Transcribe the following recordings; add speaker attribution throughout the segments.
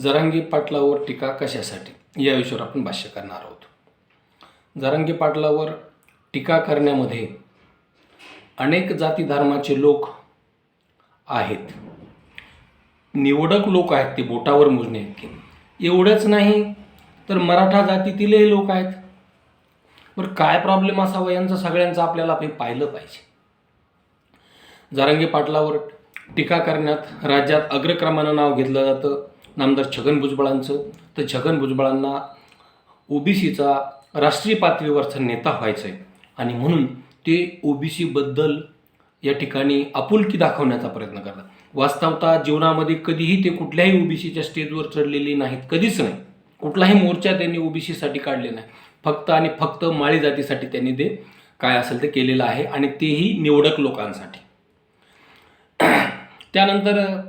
Speaker 1: जरांगी पाटलावर टीका कशासाठी? या विषयावर आपण भाष्य करणार आहोत. जरांगी पाटलावर टीका करण्यामध्ये अनेक जाती धर्माचे लोक आहेत. निवडक लोक आहेत ते बोटावर मोजणे इतके. एवढंच नाही तर मराठा जातीतीलही लोक आहेत. बरं काय प्रॉब्लेम असावा यांचा सगळ्यांचं आपल्याला आपण पाहिलं पाहिजे. जारंगी पाटलावर टीका करण्यात राज्यात अग्रक्रमानं नाव घेतलं जातं. नामदार छगन भुजबळांचं. तर छगन भुजबळांना ओबीसीचा राष्ट्रीय पातळीवरचा नेता व्हायचा आहे आणि म्हणून ते ओबीसीबद्दल या ठिकाणी आपुलकी दाखवण्याचा प्रयत्न करतात. वास्तवता जीवनामध्ये कधीही ते कुठल्याही ओबीसीच्या स्टेजवर चढलेली नाहीत. कधीच नाही. कुठलाही मोर्चा त्यांनी ओबीसीसाठी काढले नाही. फक्त आणि फक्त माळी जातीसाठी त्यांनी ते काय असेल ते केलेलं आहे आणि तेही निवडक लोकांसाठी. त्यानंतर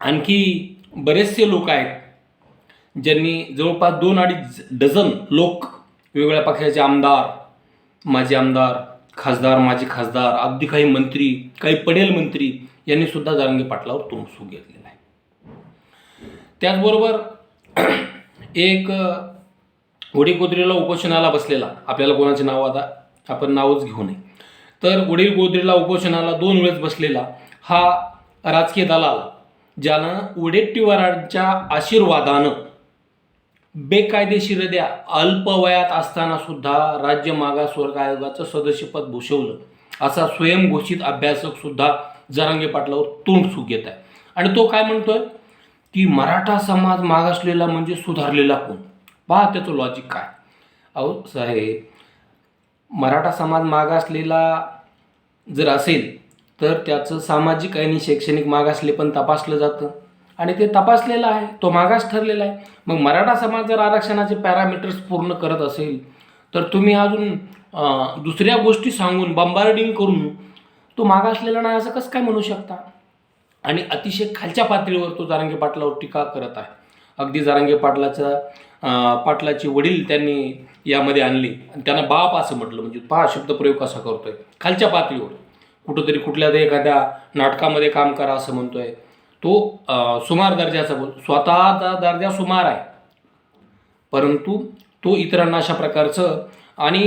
Speaker 1: आणखी बरेचसे लोक आहेत ज्यांनी जवळपास दोन अडीच डझन लोक वेगवेगळ्या पक्षाचे आमदार माजी आमदार खासदार माजी खासदार अगदी काही मंत्री काही पडेल मंत्री यांनी सुद्धा जारंगी पाटलावर तोंडसूक घेतलेला आहे. त्याचबरोबर एक वडीलगोद्रीला उपोषणाला बसलेला आपल्याला कोणाचे नाव आता आपण नावच घेऊ नये. तर वडील गोद्रीला उपोषणाला दोन वेळेस बसलेला हा राजकीय दलाल ज्यानं वडेट्टीवारांच्या आशीर्वादानं बेकायदेशीरद्या अल्पवयात असताना सुद्धा राज्य मागासवर्ग आयोगाचं सदस्यपद भूषवलं. असा स्वयंघोषित अभ्यासक सुद्धा जरांगे पाटलावर तोंड सुख घेत आहे. आणि तो काय म्हणतोय? की मराठा समाज मागासलेला म्हणजे सुधारलेला कोण? पहा त्याचं लॉजिक काय? अहो साहेब मराठा समाज मागासलेला जर असेल तर त्याचं सामाजिक आणि शैक्षणिक मागासले पण तपासलं जातं. आणि ते तपासलेलं आहे तो मागास ठरलेला आहे. मग मराठा समाज जर आरक्षणाचे पॅरामीटर्स पूर्ण करत असेल तर तुम्ही अजून दुसऱ्या गोष्टी सांगून बंबार्डिंग करून तो मागासलेला नाही असं कसं काय म्हणू शकता? आणि अतिशय खालच्या पातळीवर तो जारांगे पाटलावर टीका करत आहे. अगदी जारांगे पाटलाचा पाटलाचे वडील त्यांनी यामध्ये आणले. आणि त्यांना बाप असं म्हटलं म्हणजे पहा शब्दप्रयोग कसा करतोय. खालच्या पातळीवर. कुठंतरी कुठल्या तरी एखाद्या नाटकामध्ये काम करा असं म्हणतोय. तो सुमार दर्जाचा बोल स्वतःचा दर्जा सुमार आहे. परंतु तो इतरांना अशा प्रकारचं आणि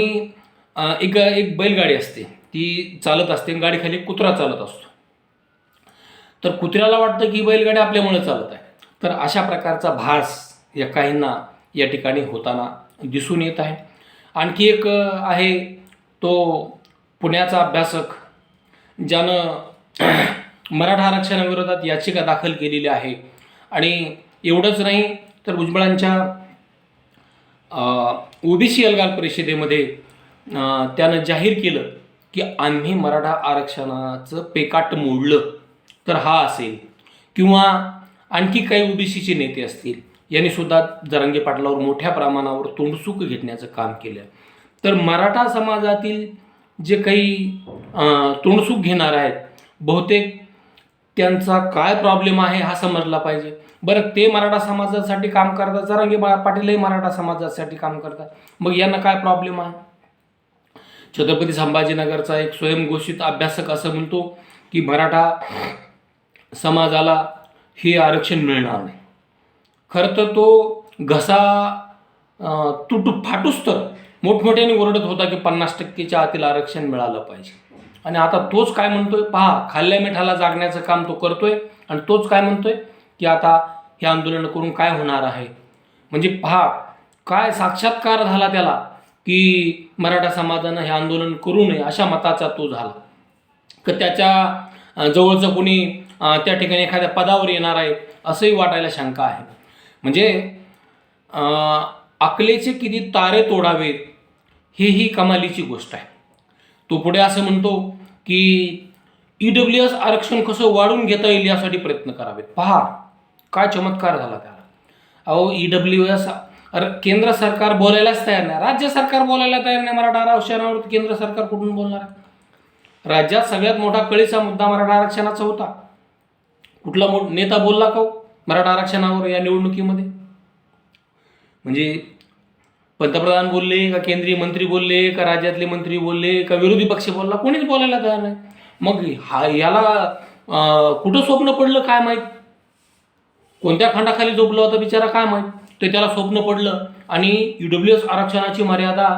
Speaker 1: एक एक बैलगाडी असते. ती चालत असते आणि गाडीखाली कुत्रा चालत असतो. तर कुत्र्याला वाटतं की बैलगाडी आपल्यामुळे चालत आहे. तर अशा प्रकारचा भास या काहींना या ठिकाणी होताना दिसून येत आहे. आणखी एक आहे तो पुण्याचा अभ्यासक ज्यानं मराठा आरक्षणाविरोधात याचिका दाखल केलेली आहे. आणि एवढंच नाही तर भुजबळांच्या ओबीसी अलगार परिषदेमध्ये त्यानं जाहीर केलं की आम्ही मराठा आरक्षणाचं पेकाट मोडलं तर हा असेल. किंवा आणखी काही ओबीसीचे नेते असतील यांनी सुद्धा जरांगे पाटलावर मोठ्या प्रमाणावर तोंडसुक घेतण्याचं काम केलं. तर मराठा समाजातील जे काही तोंडसूक घेणार आहेत बहुतेक त्यांचा काय प्रॉब्लेम आहे हा समजला पाहिजे. बरं ते मराठा समाजासाठी काम करतात. जरांगे बाळा पाटीलही मराठा समाजासाठी काम करतात. मग यांना काय प्रॉब्लेम आहे? छत्रपती संभाजीनगरचा एक स्वयंघोषित अभ्यासक असं म्हणतो की मराठा समाजाला हे आरक्षण मिळणार नाही. खरं तर तो घसा तुट फाटूस तर मोठमोठ्याने ओरडत होता की पन्नास टक्केच्या आतील आरक्षण मिळालं पाहिजे. आणि आता तोच काय म्हणतोय? पहा खाल्ल्या मिठाला जागण्याचं काम तो करतोय आणि तोच काय म्हणतोय? की आता हे आंदोलन करून काय होणार आहे? म्हणजे पहा काय साक्षात्कार झाला त्याला की मराठा समाजानं हे आंदोलन करू नये अशा मताचा तो झाला. तर त्याच्या जवळचं कोणी त्या ठिकाणी एखाद्या पदावर येणार आहे असंही वाटायला शंका आहे. म्हणजे अकलेचे किती तारे तोडावेत हेही ही कमालीची गोष्ट आहे. तो पुढे असं म्हणतो की ई डब्ल्यू एस आरक्षण कसं वाढून घेता येईल यासाठी प्रयत्न करावेत. पहा काय चमत्कार झाला त्याला. अहो ई डब्ल्यू एस केंद्र सरकार बोलायलाच तयार नाही. राज्य सरकार बोलायला तयार नाही. मराठा आरक्षणावर केंद्र सरकार कुठून बोलणार आहे? राज्यात सगळ्यात मोठा कळीचा मुद्दा मराठा आरक्षणाचा होता. कुठला मो नेता बोलला का हो मराठा आरक्षणावर या निवडणुकीमध्ये? म्हणजे पंतप्रधान बोलले का केंद्रीय मंत्री बोलले का राज्यातले मंत्री बोलले का विरोधी पक्ष बोलला कोणीच बोलायला तयार नाही. मग हा याला कुठं स्वप्न पडलं काय माहीत? कोणत्या खंडाखाली झोपला होता बिचारा काय माहीत? ते त्याला स्वप्न पडलं. आणि ई डब्ल्यू एस आरक्षणाची मर्यादा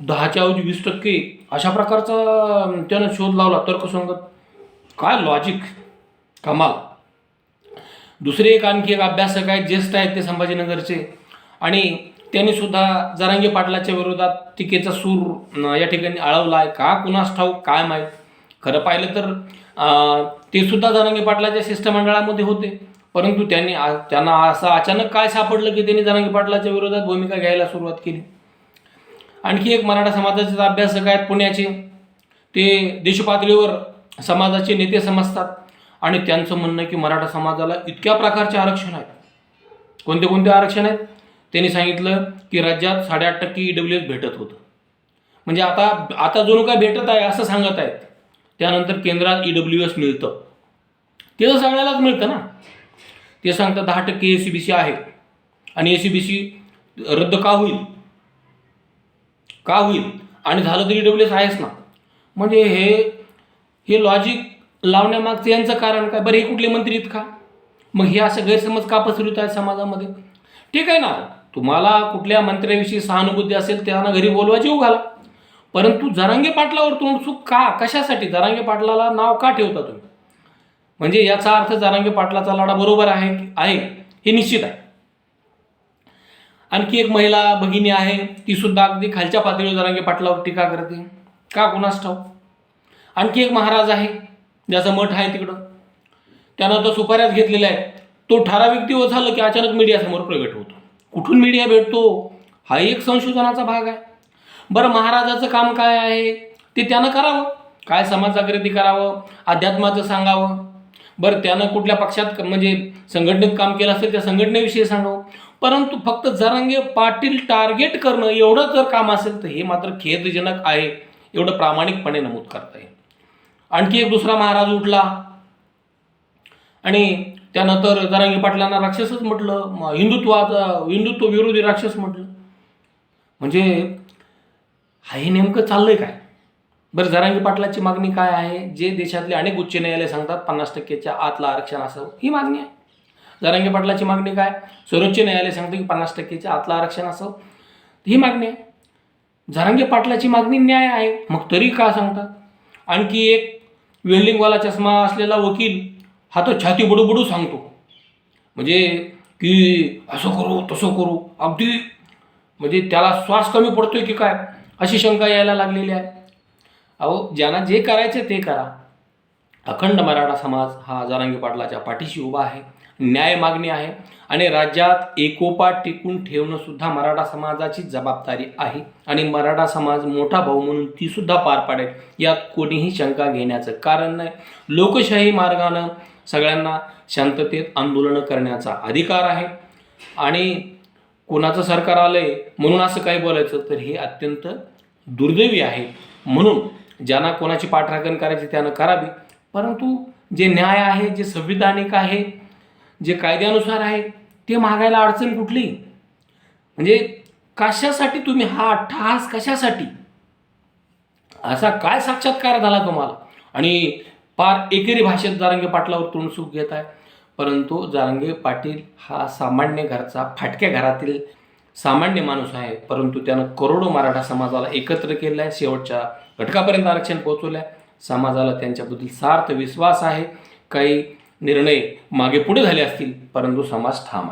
Speaker 1: दहाच्या ऐवजी वीस टक्के अशा प्रकारचा त्यानं शोध लावला तर्कसंगत. काय लॉजिक कमाल. दुसरे एक आणखी एक अभ्यासक आहेत ज्येष्ठ आहेत ते संभाजीनगरचे. आणि त्यांनी सुद्धा जरांगे पाटलाच्या विरोधात टीकेचा सूर या ठिकाणी आळवला आहे का कुणास ठाऊक? काय माहीत? खरं पाहिलं तर ते सुद्धा जरांगे पाटलाच्या शिष्टमंडळामध्ये होते. परंतु त्यांनी त्यांना असं अचानक काय सापडलं की त्यांनी जरांगे पाटलाच्या विरोधात भूमिका घ्यायला सुरुवात केली? आणखी एक मराठा समाजाचे अभ्यासक आहेत पुण्याचे ते देशपातळीवर समाजाचे नेते समजतात. आणि त्यांचं म्हणणं आहे की मराठा समाजाला इतक्या प्रकारचे आरक्षण आहेत. कोणते कोणते आरक्षण आहेत? त्यांनी सांगितलं की राज्यात साडेआठ टक्के ई डब्ल्यू एस भेटत होतं. म्हणजे आता आता जणू काय भेटत आहे असं सांगत आहेत त्यानंतर केंद्रात ई डब्ल्यू एस मिळतं. ते तर सगळ्यालाच मिळतं ना. ते सांगतात दहा टक्के ए सी बी सी आहे. आणि ए सी बी सी रद्द का होईल? का होईल? आणि झालं तरी डब्ल्यू एस आहेच ना. म्हणजे हे हे लॉजिक लावण्यामागचं यांचं कारण काय? बरं हे कुठले मंत्री आहेत का? मग हे असं गैरसमज का पसरवत आहेत समाजामध्ये? ठीक आहे ना. तुम्हाला कुठल्या मंत्र्याविषयी सहानुभूती असेल त्यांना घरी बोलवा जीव घाला. परंतु जरांगे पाटलावर तोंडसुख का कशासाठी? जरांगे पाटलाला नाव का ठेवता तुम्ही? म्हणजे याचा अर्थ जरांगे पाटलाचा लढा बरोबर आहे आहे हे निश्चित आहे. आणखी एक महिला भगिनी आहे ती सुद्धा अगदी खालच्या पातळीवर जरांगे पाटलावर टीका करते. का कुणास ठाऊ आणखी एक महाराज आहे ज्याचं मठ आहे तिकडं. त्यानं तो सुपाऱ्याच घेतलेला आहे तो ठराविक दिवस झालं की अचानक मीडियासमोर प्रगट होतो. कुठून मीडिया भेटतो? हा एक संशोधनाचा भाग आहे. बरं महाराजाचं काम काय आहे? ते त्यानं करावं. काय समाज जागृती करावं? अध्यात्माचं सांगावं? बरं त्यानं कुठल्या पक्षात म्हणजे संघटनेत काम केलं असेल त्या संघटनेविषयी सांगावं. परंतु फक्त जरांगे पाटील टार्गेट करणं एवढं जर काम असेल तर हे मात्र खेदजनक आहे. एवढं प्रामाणिकपणे नमूद करता येईल. आणखी एक दुसरा महाराज उठला. आणि त्यानंतर जरांगी पाटलांना राक्षसच म्हटलं हिंदुत्वाचा हिंदुत्व विरोधी राक्षस म्हटलं. म्हणजे हे नेमकं चाललंय काय? बरं जरांगी पाटलाची मागणी काय आहे? जे देशातले अनेक उच्च न्यायालय सांगतात पन्नास टक्केच्या आतलं आरक्षण असावं ही मागणी आहे. जरांगी पाटलाची मागणी काय? सर्वोच्च न्यायालय सांगतं की पन्नास टक्केच्या आतलं आरक्षण असावं ही मागणी आहे. जरांगे पाटलाची मागणी न्याय आहे मग तरी का सांगतात? आणखी एक वेल्डिंगवाला चष्मा असलेला वकील हा तो छाती बुडू सांगतो. म्हणजे की असं करू तसं करू. अगदी म्हणजे त्याला श्वास कमी पडतोय की काय? अशी शंका यायला लागलेली आहे. अहो ज्यांना जे करायचे ते करा. अखंड मराठा समाज हा जरांगी पाटलाच्या पाठीशी उभा आहे. न्याय मागणी आहे. आणि राज्यात एकोपा टिकून ठेवणंसुद्धा मराठा समाजाची जबाबदारी आहे. आणि मराठा समाज मोठा भाऊ म्हणून तीसुद्धा पार पाडेल. यात कोणीही शंका घेण्याचं कारण नाही. लोकशाही मार्गानं सगळ्यांना शांततेत आंदोलनं करण्याचा अधिकार आहे. आणि कोणाचं सरकार आलंय म्हणून असं काही बोलायचं तर हे अत्यंत दुर्दैवी आहे. म्हणून ज्यांना कोणाची पाठराखण करायची त्यानं करावी. परंतु जे न्याय आहे जे संविधानिक आहे जे कायद्यानुसार आहे ते मागायला अडचण कुठली? म्हणजे कशासाठी तुम्ही हा ठास कशासाठी? असा काय साक्षात्कार झाला तुम्हाला? आणि पार एकेरी भाषेत जारंगे पाटलावर तोंडसुख घेत आहे. परंतु जारंगे पाटील हा सामान्य घरचा फाटक्या घरातील सामान्य माणूस आहे. परंतु त्यानं करोडो मराठा समाजाला एकत्र केलं आहे शेवटच्या घटकापर्यंत आरक्षण पोहोचवलं आहे समाजाला त्यांच्याबद्दल सार्थ विश्वास आहे. काही निर्णय मागे पुढे झाले असतील परंतु समाज ठाम आहे.